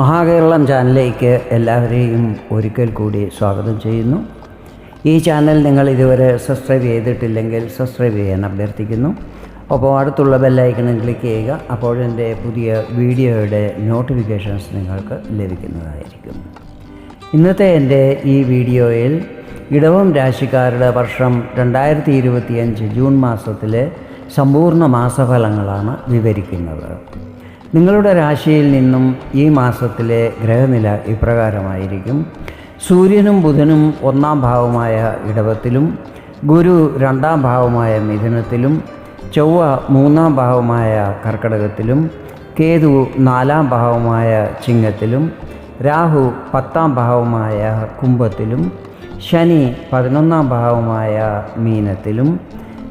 മഹാകേരളം ചാനലിലേക്ക് എല്ലാവരെയും ഒരിക്കൽ കൂടി സ്വാഗതം ചെയ്യുന്നു. ഈ ചാനൽ നിങ്ങൾ ഇതുവരെ സബ്സ്ക്രൈബ് ചെയ്തിട്ടില്ലെങ്കിൽ സബ്സ്ക്രൈബ് ചെയ്യാൻ അഭ്യർത്ഥിക്കുന്നു. അപ്പോൾ അടുത്തുള്ള ബെല്ലൈക്കണിൽ ക്ലിക്ക് ചെയ്യുക അപ്പോഴെന്റെ പുതിയ വീഡിയോയുടെ നോട്ടിഫിക്കേഷൻസ് നിങ്ങൾക്ക് ലഭിക്കുന്നതായിരിക്കും. ഇന്നത്തെ എന്റെ ഈ വീഡിയോയിൽ ഇടവം രാശിക്കാരുടെ വർഷം രണ്ടായിരത്തി ഇരുപത്തിയഞ്ച് ജൂൺ മാസത്തിലെ സമ്പൂർണ മാസഫലങ്ങളാണ് വിവരിക്കുന്നത്. നിങ്ങളുടെ രാശിയിൽ നിന്നും ഈ മാസത്തിലെ ഗ്രഹനില ഇപ്രകാരമായിരിക്കും. സൂര്യനും ബുധനും ഒന്നാം ഭാവമായ ഇടവത്തിലും ഗുരു രണ്ടാം ഭാവമായ മിഥുനത്തിലും ചൊവ്വ മൂന്നാം ഭാവമായ കർക്കടകത്തിലും കേതു നാലാം ഭാവമായ ചിങ്ങത്തിലും രാഹു പത്താം ഭാവമായ കുംഭത്തിലും ശനി പതിനൊന്നാം ഭാവമായ മീനത്തിലും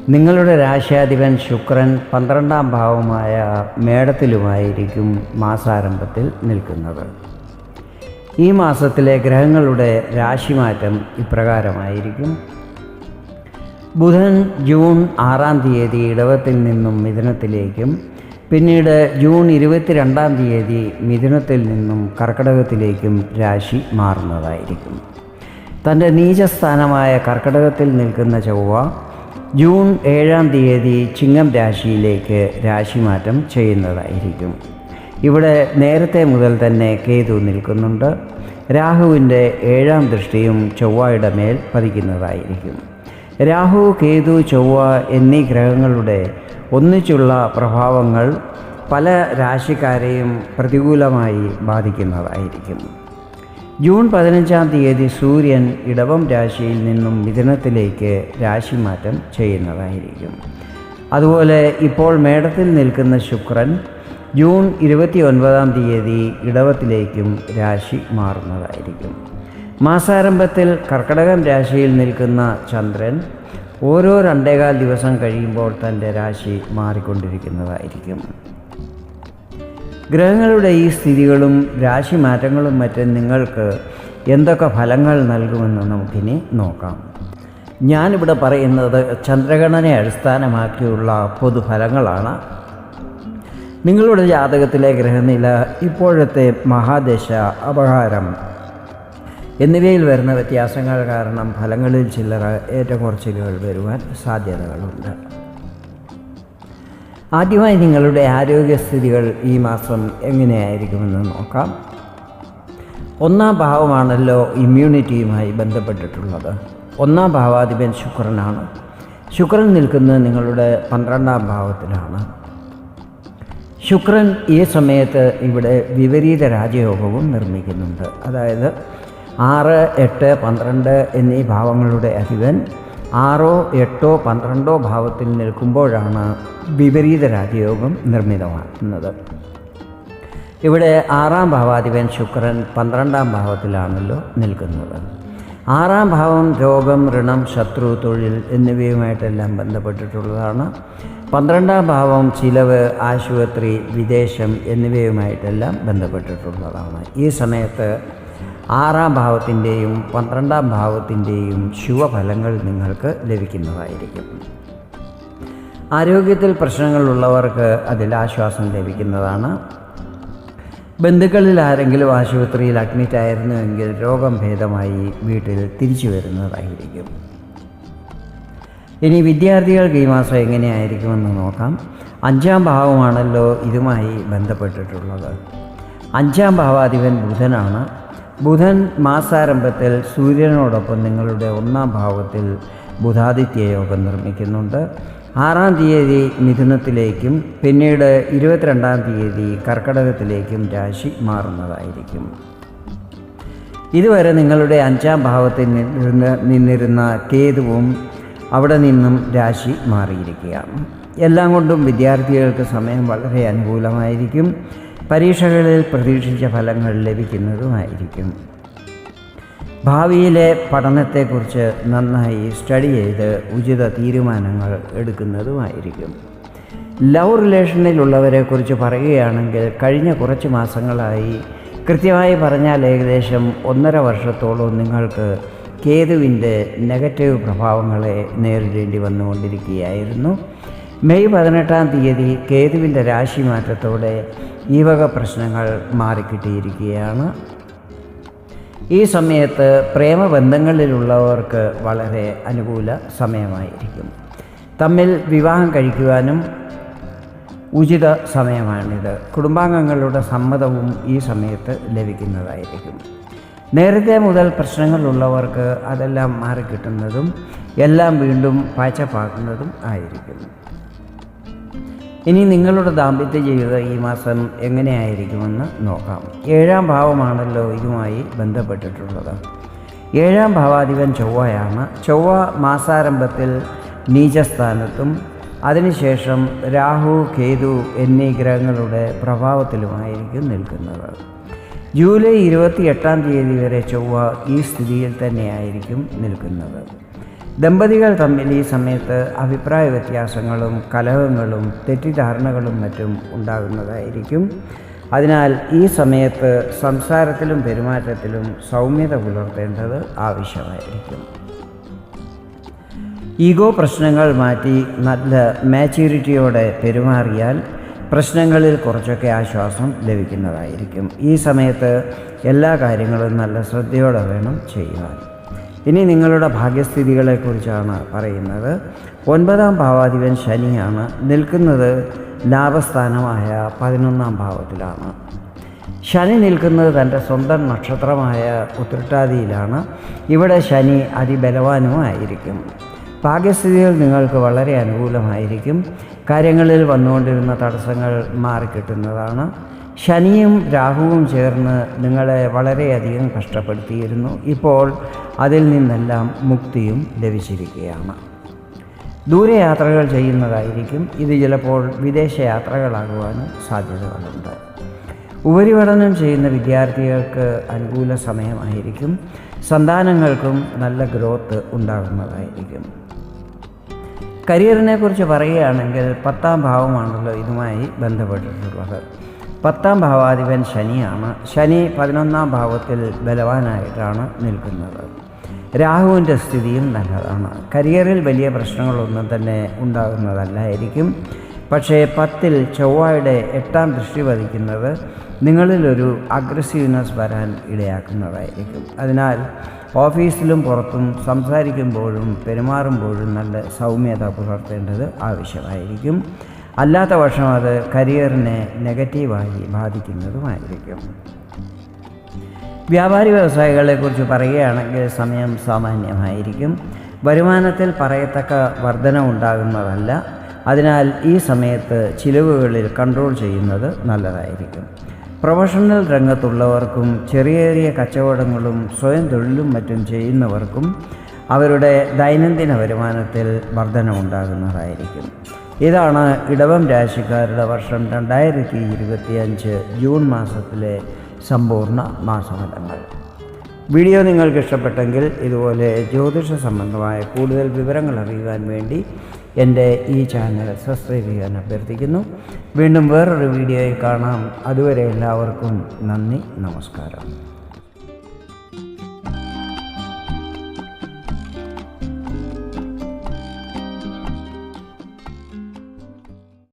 നിങ്ങളുടെ രാശാധിപൻ ശുക്രൻ പന്ത്രണ്ടാം ഭാവമായ മേടത്തിലുമായിരിക്കും മാസാരംഭത്തിൽ നിൽക്കുന്നത്. ഈ മാസത്തിലെ ഗ്രഹങ്ങളുടെ രാശിമാറ്റം ഇപ്രകാരമായിരിക്കും. ബുധൻ ജൂൺ ആറാം തീയതി ഇടവത്തിൽ നിന്നും മിഥുനത്തിലേക്കും പിന്നീട് ജൂൺ ഇരുപത്തിരണ്ടാം തീയതി മിഥുനത്തിൽ നിന്നും കർക്കടകത്തിലേക്കും രാശി മാറുന്നതായിരിക്കും. തന്റെ നീചസ്ഥാനമായ കർക്കടകത്തിൽ നിൽക്കുന്ന ചൊവ്വ ജൂൺ ഏഴാം തീയതി ചിങ്ങം രാശിയിലേക്ക് രാശിമാറ്റം ചെയ്യുന്നതായിരിക്കും. ഇവിടെ നേരത്തെ മുതൽ തന്നെ കേതു നിൽക്കുന്നുണ്ട്. രാഹുവിന്റെ ഏഴാം ദൃഷ്ടിയും ചൊവ്വയുടെ മേൽ പതിക്കുന്നതായിരിക്കും. രാഹു കേതു ചൊവ്വ എന്നീ ഗ്രഹങ്ങളുടെ ഒന്നിച്ചുള്ള പ്രഭാവങ്ങൾ പല രാശിക്കാരെയും പ്രതികൂലമായി ബാധിക്കുന്നതായിരിക്കും. ജൂൺ പതിനഞ്ചാം തീയതി സൂര്യൻ ഇടവം രാശിയിൽ നിന്നും മിഥുനത്തിലേക്ക് രാശിമാറ്റം ചെയ്യുന്നതായിരിക്കും. അതുപോലെ ഇപ്പോൾ മേടത്തിൽ നിൽക്കുന്ന ശുക്രൻ ജൂൺ ഇരുപത്തി ഒൻപതാം തീയതി ഇടവത്തിലേക്കും രാശി മാറുന്നതായിരിക്കും. മാസാരംഭത്തിൽ കർക്കടകം രാശിയിൽ നിൽക്കുന്ന ചന്ദ്രൻ ഓരോ രണ്ടേകാൽ ദിവസം കഴിയുമ്പോൾ തന്റെ രാശി മാറിക്കൊണ്ടിരിക്കുന്നതായിരിക്കും. ഗ്രഹങ്ങളുടെ ഈ സ്ഥിതികളും രാശിമാറ്റങ്ങളും മറ്റും നിങ്ങൾക്ക് എന്തൊക്കെ ഫലങ്ങൾ നൽകുമെന്ന് നമുക്കിനി നോക്കാം. ഞാനിവിടെ പറയുന്നത് ചന്ദ്രഗണനെ അടിസ്ഥാനമാക്കിയുള്ള പൊതുഫലങ്ങളാണ്. നിങ്ങളുടെ ജാതകത്തിലെ ഗ്രഹനില ഇപ്പോഴത്തെ മഹാദശ അപഹാരം എന്നിവയിൽ വരുന്ന വ്യത്യാസങ്ങൾ കാരണം ഫലങ്ങളിൽ ചില്ലറ ഏറ്റക്കുറച്ചിലുകൾ വരുവാൻ സാധ്യതകളുണ്ട്. ആദ്യമായി നിങ്ങളുടെ ആരോഗ്യസ്ഥിതികൾ ഈ മാസം എങ്ങനെയായിരിക്കുമെന്ന് നോക്കാം. ഒന്നാം ഭാവമാണല്ലോ ഇമ്മ്യൂണിറ്റിയുമായി ബന്ധപ്പെട്ടിട്ടുള്ളത്. ഒന്നാം ഭാവാധിപൻ ശുക്രനാണ്. ശുക്രൻ നിൽക്കുന്നത് നിങ്ങളുടെ പന്ത്രണ്ടാം ഭാവത്തിലാണ്. ശുക്രൻ ഈ സമയത്ത് ഇവിടെ വിപരീത രാജയോഗവും നിർമ്മിക്കുന്നുണ്ട്. അതായത് ആറ് എട്ട് പന്ത്രണ്ട് എന്നീ ഭാവങ്ങളുടെ അധിപൻ ആറോ എട്ടോ പന്ത്രണ്ടോ ഭാവത്തിൽ നിൽക്കുമ്പോഴാണ് വിപരീത രാജയോഗം നിർമ്മിതമാക്കുന്നത്. ഇവിടെ ആറാം ഭാവാധിപൻ ശുക്രൻ പന്ത്രണ്ടാം ഭാവത്തിലാണല്ലോ നിൽക്കുന്നത്. ആറാം ഭാവം രോഗം ഋണം ശത്രു തൊഴിൽ എന്നിവയുമായിട്ടെല്ലാം ബന്ധപ്പെട്ടിട്ടുള്ളതാണ്. പന്ത്രണ്ടാം ഭാവം ചിലവ് ആശുപത്രി വിദേശം എന്നിവയുമായിട്ടെല്ലാം ബന്ധപ്പെട്ടിട്ടുള്ളതാണ്. ഈ സമയത്ത് ആറാം ഭാവത്തിന്റെയും പന്ത്രണ്ടാം ഭാവത്തിന്റെയും ശുഭഫലങ്ങൾ നിങ്ങൾക്ക് ലഭിക്കുന്നതായിരിക്കും. ആരോഗ്യത്തിൽ പ്രശ്നങ്ങളുള്ളവർക്ക് അതിൽ ആശ്വാസം ലഭിക്കുന്നതാണ്. ബന്ധുക്കളിൽ ആരെങ്കിലും ആശുപത്രിയിൽ അഡ്മിറ്റ് ആയിരുന്നുവെങ്കിൽ രോഗം ഭേദമായി വീട്ടിൽ തിരിച്ചു വരുന്നതായിരിക്കും. ഇനി വിദ്യാർത്ഥികൾക്ക് ഈ മാസം എങ്ങനെയായിരിക്കുമെന്ന് നോക്കാം. അഞ്ചാം ഭാവമാണല്ലോ ഇതുമായി ബന്ധപ്പെട്ടിട്ടുള്ളത്. അഞ്ചാം ഭാവാധിപൻ ബുധനാണ്. ബുധൻ മാസാരംഭത്തിൽ സൂര്യനോടൊപ്പം നിങ്ങളുടെ ഒന്നാം ഭാവത്തിൽ ബുധാദിത്യ യോഗം നിർമ്മിക്കുന്നുണ്ട്. ആറാം തീയതി മിഥുനത്തിലേക്കും പിന്നീട് ഇരുപത്തിരണ്ടാം തീയതി കർക്കടകത്തിലേക്കും രാശി മാറുന്നതായിരിക്കും. ഇതുവരെ നിങ്ങളുടെ അഞ്ചാം ഭാവത്തിൽ നിന്ന് നിന്നിരുന്ന കേതുവും അവിടെ നിന്നും രാശി മാറിയിരിക്കുകയാണ്. എല്ലാം കൊണ്ടും വിദ്യാർത്ഥികൾക്ക് സമയം വളരെ അനുകൂലമായിരിക്കും. പരീക്ഷകളിൽ പ്രതീക്ഷിച്ച ഫലങ്ങൾ ലഭിക്കുന്നതുമായിരിക്കും. ഭാവിയിലെ പഠനത്തെക്കുറിച്ച് നന്നായി സ്റ്റഡി ചെയ്ത് ഉചിത തീരുമാനങ്ങൾ എടുക്കുന്നതുമായിരിക്കും. ലവ് റിലേഷനിലുള്ളവരെക്കുറിച്ച് പറയുകയാണെങ്കിൽ കഴിഞ്ഞ കുറച്ച് മാസങ്ങളായി കൃത്യമായി പറഞ്ഞാൽ ഏകദേശം ഒന്നര വർഷത്തോളം നിങ്ങൾക്ക് കേതുവിന്റെ നെഗറ്റീവ് പ്രഭാവങ്ങളെ നേരിടേണ്ടി വന്നുകൊണ്ടിരിക്കുകയായിരുന്നു. മെയ് പതിനെട്ടാം തീയതി കേതുവിന്റെ രാശിമാറ്റത്തോടെ ഈ വക പ്രശ്നങ്ങൾ മാറിക്കിട്ടിയിരിക്കുകയാണ്. ഈ സമയത്ത് പ്രേമബന്ധങ്ങളിലുള്ളവർക്ക് വളരെ അനുകൂല സമയമായിരിക്കും. തമ്മിൽ വിവാഹം കഴിക്കുവാനും ഉചിത സമയമാണിത്. കുടുംബാംഗങ്ങളുടെ സമ്മതവും ഈ സമയത്ത് ലഭിക്കുന്നതായിരിക്കും. നേരത്തെ മുതൽ പ്രശ്നങ്ങളുള്ളവർക്ക് അതെല്ലാം മാറിക്കിട്ടുന്നതും എല്ലാം വീണ്ടും പാച്ചപ്പാക്കുന്നതും ആയിരിക്കും. ഇനി നിങ്ങളുടെ ദാമ്പത്യ ജീവിതം ഈ മാസം എങ്ങനെയായിരിക്കുമെന്ന് നോക്കാം. ഏഴാം ഭാവമാണല്ലോ ഇതുമായി ബന്ധപ്പെട്ടിട്ടുള്ളത്. ഏഴാം ഭാവാധിപൻ ചൊവ്വയാണ്. ചൊവ്വ മാസാരംഭത്തിൽ നീചസ്ഥാനത്തും അതിനുശേഷം രാഹു കേതു എന്നീ ഗ്രഹങ്ങളുടെ പ്രഭാവത്തിലുമായിരിക്കും നിൽക്കുന്നത്. ജൂലൈ ഇരുപത്തി എട്ടാം തീയതി വരെ ചൊവ്വ ഈ സ്ഥിതിയിൽ തന്നെയായിരിക്കും നിൽക്കുന്നത്. ദമ്പതികൾ തമ്മിൽ ഈ സമയത്ത് അഭിപ്രായ വ്യത്യാസങ്ങളും കലഹങ്ങളും തെറ്റിദ്ധാരണകളും മറ്റും ഉണ്ടാകുന്നതായിരിക്കും. അതിനാൽ ഈ സമയത്ത് സംസാരത്തിലും പെരുമാറ്റത്തിലും സൗമ്യത പുലർത്തേണ്ടത് ആവശ്യമായിരിക്കും. ഈഗോ പ്രശ്നങ്ങൾ മാറ്റി നല്ല മാച്യൂരിറ്റിയോടെ പെരുമാറിയാൽ പ്രശ്നങ്ങളിൽ കുറച്ചൊക്കെ ആശ്വാസം ലഭിക്കുന്നതായിരിക്കും. ഈ സമയത്ത് എല്ലാ കാര്യങ്ങളും നല്ല ശ്രദ്ധയോടെ വേണം ചെയ്യുവാൻ. ഇനി നിങ്ങളുടെ ഭാഗ്യസ്ഥിതികളെക്കുറിച്ചാണ് പറയുന്നത്. ഒൻപതാം ഭാവാധിപൻ ശനിയാണ്. നിൽക്കുന്നത് ലാഭസ്ഥാനമായ പതിനൊന്നാം ഭാവത്തിലാണ്. ശനി നിൽക്കുന്നത് തന്റെ സ്വന്തം നക്ഷത്രമായ ഉത്രട്ടാതിയിലാണ്. ഇവിടെ ശനി അതിബലവാനുമായിരിക്കും. ഭാഗ്യസ്ഥിതികൾ നിങ്ങൾക്ക് വളരെ അനുകൂലമായിരിക്കും. കാര്യങ്ങളിൽ വന്നുകൊണ്ടിരുന്ന തടസ്സങ്ങൾ മാറിക്കിട്ടുന്നതാണ്. ശനിയും രാഹുവും ചേർന്ന് നിങ്ങളെ വളരെയധികം കഷ്ടപ്പെടുത്തിയിരുന്നു. ഇപ്പോൾ അതിൽ നിന്നെല്ലാം മുക്തിയും ലഭിച്ചിരിക്കുകയാണ്. ദൂരയാത്രകൾ ചെയ്യുന്നതായിരിക്കും. ഇത് ചിലപ്പോൾ വിദേശ യാത്രകളാകുവാനും സാധ്യതകളുണ്ട്. ഉപരിപഠനം ചെയ്യുന്ന വിദ്യാർത്ഥികൾക്ക് അനുകൂല സമയമായിരിക്കും. സന്താനങ്ങൾക്കും നല്ല ഗ്രോത്ത് ഉണ്ടാകുന്നതായിരിക്കും. കരിയറിനെ കുറിച്ച് പറയുകയാണെങ്കിൽ പത്താം ഭാവമാണല്ലോ ഇതുമായി ബന്ധപ്പെട്ടിട്ടുള്ളത്. പത്താം ഭാവാധിപൻ ശനിയാണ്. ശനി പതിനൊന്നാം ഭാവത്തിൽ ബലവാനായിട്ടാണ് നിൽക്കുന്നത്. രാഹുവിന്റെ സ്ഥിതിയും നല്ലതാണ്. കരിയറിൽ വലിയ പ്രശ്നങ്ങളൊന്നും തന്നെ ഉണ്ടാകുന്നതല്ലായിരിക്കും. പക്ഷേ പത്തിൽ ചൊവ്വയുടെ എട്ടാം ദൃഷ്ടി പതിക്കുന്നത് നിങ്ങളിലൊരു അഗ്രസീവ്നെസ് വരാൻ ഇടയാക്കുന്നതായിരിക്കും. അതിനാൽ ഓഫീസിലും പുറത്തും സംസാരിക്കുമ്പോഴും പെരുമാറുമ്പോഴും നല്ല സൗമ്യത പുലർത്തേണ്ടത് ആവശ്യമായിരിക്കും. അല്ലാത്ത പക്ഷം അത് കരിയറിനെ നെഗറ്റീവായി ബാധിക്കുന്നതുമായിരിക്കും. വ്യാപാരി വ്യവസായികളെക്കുറിച്ച് പറയുകയാണെങ്കിൽ സമയം സാമാന്യമായിരിക്കും. വരുമാനത്തിൽ പറയത്തക്ക വർധന ഉണ്ടാകുന്നതല്ല. അതിനാൽ ഈ സമയത്ത് ചിലവുകളിൽ കൺട്രോൾ ചെയ്യുന്നത് നല്ലതായിരിക്കും. പ്രൊഫഷണൽ രംഗത്തുള്ളവർക്കും ചെറിയ ചെറിയ കച്ചവടങ്ങളും സ്വയം തൊഴിലും മറ്റും ചെയ്യുന്നവർക്കും അവരുടെ ദൈനംദിന വരുമാനത്തിൽ വർധന ഉണ്ടാകുന്നതായിരിക്കും. ഇതാണ് ഇടവം രാശിക്കാരുടെ വർഷം രണ്ടായിരത്തി ഇരുപത്തിയഞ്ച് ജൂൺ മാസത്തിലെ സമ്പൂർണ മാസഫലങ്ങൾ. വീഡിയോ നിങ്ങൾക്ക് ഇഷ്ടപ്പെട്ടെങ്കിൽ ഇതുപോലെ ജ്യോതിഷ സംബന്ധമായ കൂടുതൽ വിവരങ്ങൾ അറിയുവാൻ വേണ്ടി എന്റെ ഈ ചാനൽ സബ്സ്ക്രൈബ് ചെയ്യാൻ അഭ്യർത്ഥിക്കുന്നു. വീണ്ടും വേറൊരു വീഡിയോയിൽ കാണാം. അതുവരെ എല്ലാവർക്കും നന്ദി നമസ്കാരം.